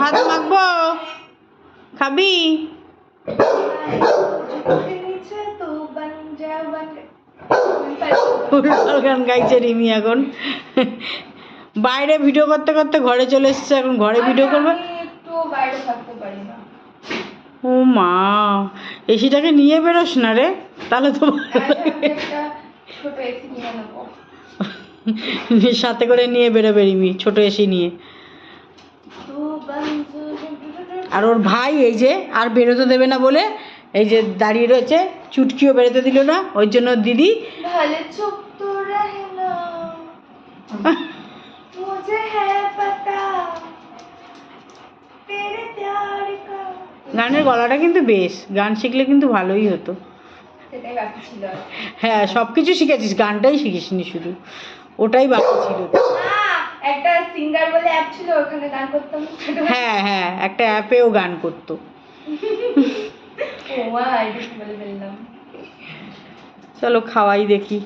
ভাত magbo. Kabi. গাইছে রিমি এখন। বাইরে ভিডিও করতে করতে ঘরে চলে এসছে এখন ঘরে ভিডিও করবে? ও মা এসিটাকে নিয়ে বেরোস না রে তাহলে তো সাথে করে নিয়ে বেরোবে রিমি ছোট এসি নিয়ে। আর ওর ভাই এই যে আর বেরোতে দেবে না বলে এই যে দাঁড়িয়ে রয়েছে চুটকিও বেরোতে দিল না ওই জন্য দিদি গানের গলাটা কিন্তু বেশ গান শিখলে কিন্তু ভালোই হতো। হ্যাঁ সব কিছু শিখেছিস গানটাই শিখিসনি শুধু ওটাই বাকি ছিল। একটা সিঙ্গার বলে অ্যাপ ছিল ওখানে গান করতাম। হ্যাঁ হ্যাঁ একটা অ্যাপেও গান করতো। ও মা আইডি বলে ফেললাম চলো খাওয়াই দেখি।